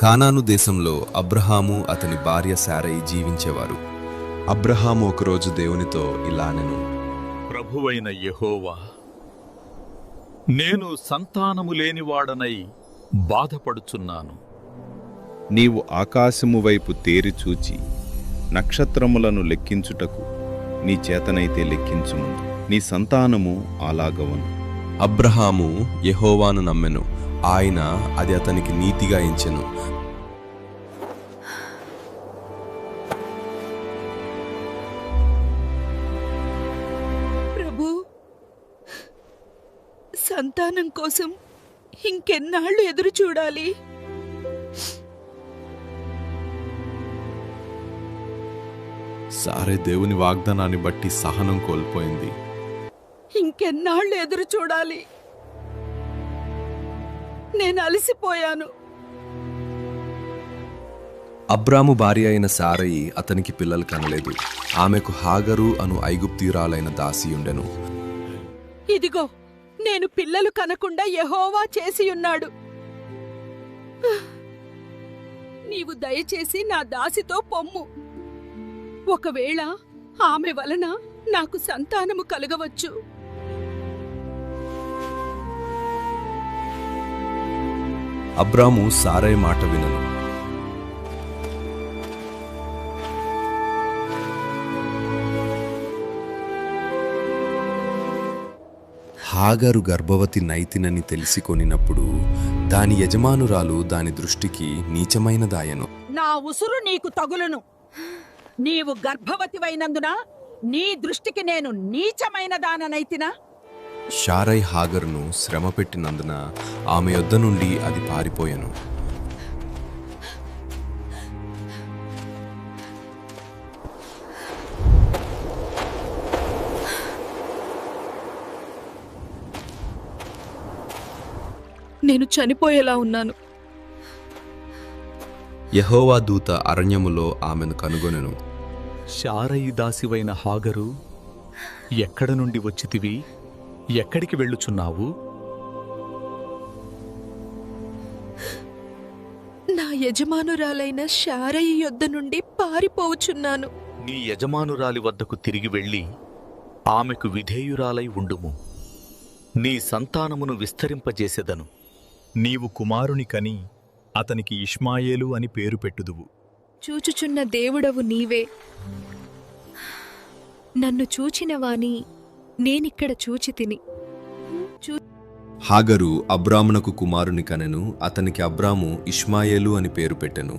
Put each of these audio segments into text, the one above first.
కానాను దేశంలో అబ్రహాము అతని భార్య శారై జీవించేవారు. అబ్రహాము ఒకరోజు దేవునితో ఇలానెను ప్రభువైన యెహోవా నేను సంతానము లేనివాడనై బాధపడుచున్నాను. నీవు ఆకాశము వైపు తేరి చూచి నక్షత్రములను లెక్కించుటకు నీ చేతనైతే లెక్కించుముందు నీ సంతానము అలాగవను అబ్రహాము యెహోవాను నమ్మెను. ఆయన అది అతనికి నీతిగా ఎంచెను. ప్రభు సంతానం కోసం ఇంకెన్నాళ్ళు ఎదురు చూడాలి. సారే దేవుని వాగ్దానాన్ని బట్టి సహనం కోల్పోయింది. ఇంకెన్నాళ్ళు ఎదురు చూడాలి. నేను అలసిపోయాను. అబ్రాము భార్య అయిన సారయి అతనికి పిల్లలు కనలేదు. ఆమెకు హాగరు అను ఐగుప్తీయురాలైన దాసి ఉండెను. ఇదిగో నేను పిల్లలు కనకుండా యెహోవా చేసి ఉన్నాడు. నీవు దయచేసి నా దాసితో పొమ్ము. ఒకవేళ ఆమె వలన నాకు సంతానము కలగవచ్చు. అబ్రాము సారయి మాట వినను. హాగరు గర్భవతి నైతినని తెలిసి కొనినప్పుడు దాని యజమానురాలు దాని దృష్టికి నీచమైనదాయను. నా ఉసురు నీకు తగులును. నీవు గర్భవతివైనందున నీ దృష్టికి నేను నీచమైనదాననైతినా? షారై హాగరును శ్రమ పెట్టినందున ఆమె యొద్ద నుండి అది పారిపోయెను. నేను చనిపోయేలా ఉన్నాను. యహోవా దూత అరణ్యములో ఆమెను కనుగొనెను. శారయి దాసివైన హాగరు ఎక్కడ నుండి వచ్చితివి? ఎక్కడికి వెళ్ళుచున్నావు? నా యజమానురాలైన శారయ్య యొద్ద నుండి పారిపోవచున్నాను. నీ యజమానురాలి వద్దకు తిరిగి వెళ్ళి ఆమెకు విధేయురాలై ఉండుము. నీ సంతానమును విస్తరింపజేసెదను. నీవు కుమారుని కని అతనికి ఇష్మాయేలు అని పేరు పెట్టుదువు. చూచుచున్న దేవుడవు నీవే. నన్ను చూచిన వాని నేనిక్కడ చూచి తిని. హాగరు అబ్రామునకు కుమారుని కనెను అతనికి అబ్రాము ఇష్మాయేలు అని పేరు పెట్టెను.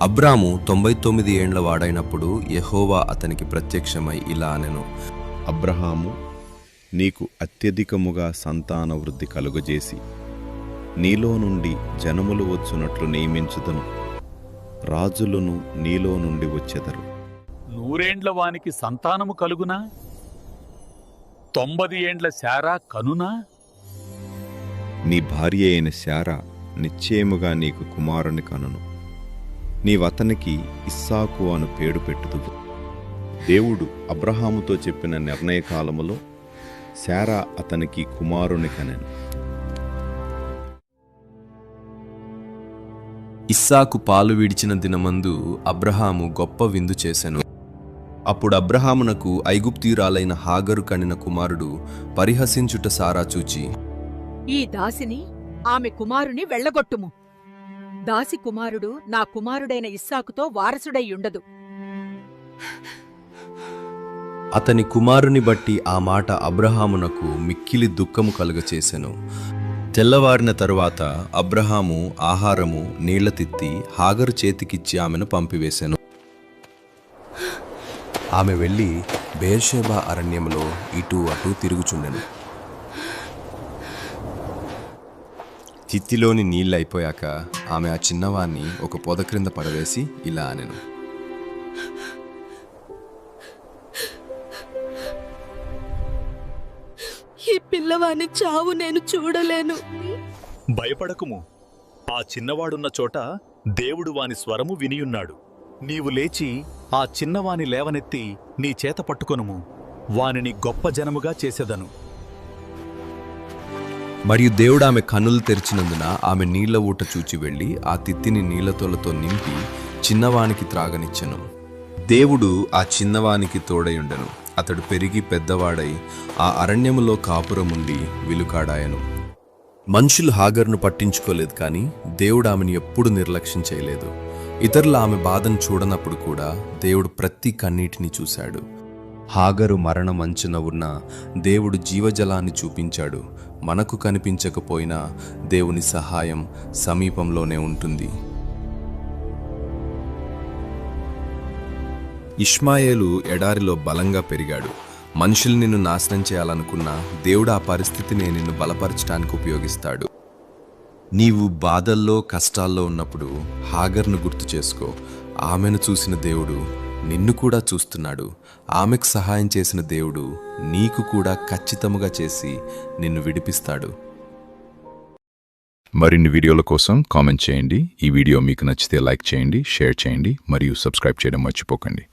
అబ్రాము తొంభై తొమ్మిది ఏండ్ల వాడైనప్పుడు యహోవా అతనికి ప్రత్యక్షమై ఇలా అనెను అబ్రహాము నీకు అత్యధికముగా సంతాన వృద్ధి కలుగజేసి నీలో నుండి జనములు వచ్చునట్లు నియమించుదను. రాజులను నీలో నుండి వచ్చెదరు. నూరేండ్ల వానికి సంతానము కలుగునా? తొంభది ఏండ్ల శారా కనునా? నీ భార్య అయిన శారా నిశ్చయముగా నీకు కుమారుని కనును. నీవతనికి ఇస్సాకు అను పేరు పెట్టుదువు. దేవుడు అబ్రహాముతో చెప్పిన నిర్ణయ కాలములో శారా అతనికి కుమారుని కనెను. ఇస్సాకు పాలు విడిచిన దినమందు అబ్రహాము గొప్ప విందు చేసెను. అప్పుడు అబ్రహామునకు ఐగుప్తీయురాలైన హాగరు కనిన కుమారుడు పరిహసించుట సారా చూచి ఈ దాసిని ఆమె కుమారుని వెళ్ళగొట్టుము. దాసి కుమారుడు నా కుమారుడైన ఇస్సాకుతో వారసుడై ఉండదు. అతని కుమారుని బట్టి ఆ మాట అబ్రహామునకు మిక్కిలి దుఃఖము కలుగచేసెను. తెల్లవారిన తరువాత అబ్రహాము ఆహారము నీళ్ళ తిత్తి హాగరు చేతికిచ్చి ఆమెను పంపివేశెను ఆమె వెళ్ళి బేర్షేబా అరణ్యములో ఇటు అటు తిరుగుచుండెను. చిత్తిలోని నీళ్ళు అయిపోయాక ఆమె ఆ చిన్నవాణ్ణి ఒక పొద క్రింద పడవేసి ఇలా అనెను. ఈ పిల్లవాని చావు నేను చూడలేను. భయపడకుము. ఆ చిన్నవాడున్న చోట దేవుడు వాని స్వరము వినియున్నాడు. నీవు లేచి ఆ చిన్నవాని లేవనెత్తి నీ చేత పట్టుకొనుము. వానిని గొప్ప జనముగా చేసేదను. మరియు దేవుడు ఆమె కన్నులు తెరిచినందున ఆమె నీళ్ళ ఊట చూచి వెళ్ళి ఆ తిత్తిని నీళ్ళతోలతో నింపి చిన్నవానికి త్రాగనిచ్చను. దేవుడు ఆ చిన్నవానికి తోడయుండెను. అతడు పెరిగి పెద్దవాడై ఆ అరణ్యములో కాపురముండి విలుకాడాయను. మనుషులు హాగర్ను పట్టించుకోలేదు కానీ దేవుడు ఆమెను ఎప్పుడు నిర్లక్ష్యం చేయలేదు. ఇతరుల ఆమె బాధను చూడనప్పుడు కూడా దేవుడు ప్రతి కన్నీటిని చూశాడు. హాగరు మరణం అంచున ఉన్న దేవుడు జీవజలాన్ని చూపించాడు. మనకు కనిపించకపోయినా దేవుని సహాయం సమీపంలోనే ఉంటుంది. ఇష్మాయేలు ఎడారిలో బలంగా పెరిగాడు. మనుషులు నిన్ను నాశనం చేయాలనుకున్నా దేవుడు ఆ పరిస్థితిని నిన్ను బలపరచడానికి ఉపయోగిస్తాడు. నీవు బాధల్లో కష్టాల్లో ఉన్నప్పుడు హాగర్ను గుర్తు చేసుకో. ఆమెను చూసిన దేవుడు నిన్ను కూడా చూస్తున్నాడు. ఆమెకు సహాయం చేసిన దేవుడు నీకు కూడా ఖచ్చితముగా చేసి నిన్ను విడిపిస్తాడు. మరిన్ని వీడియోల కోసం కామెంట్ చేయండి. ఈ వీడియో మీకు నచ్చితే లైక్ చేయండి షేర్ చేయండి మరియు సబ్స్క్రైబ్ చేయడం మర్చిపోకండి.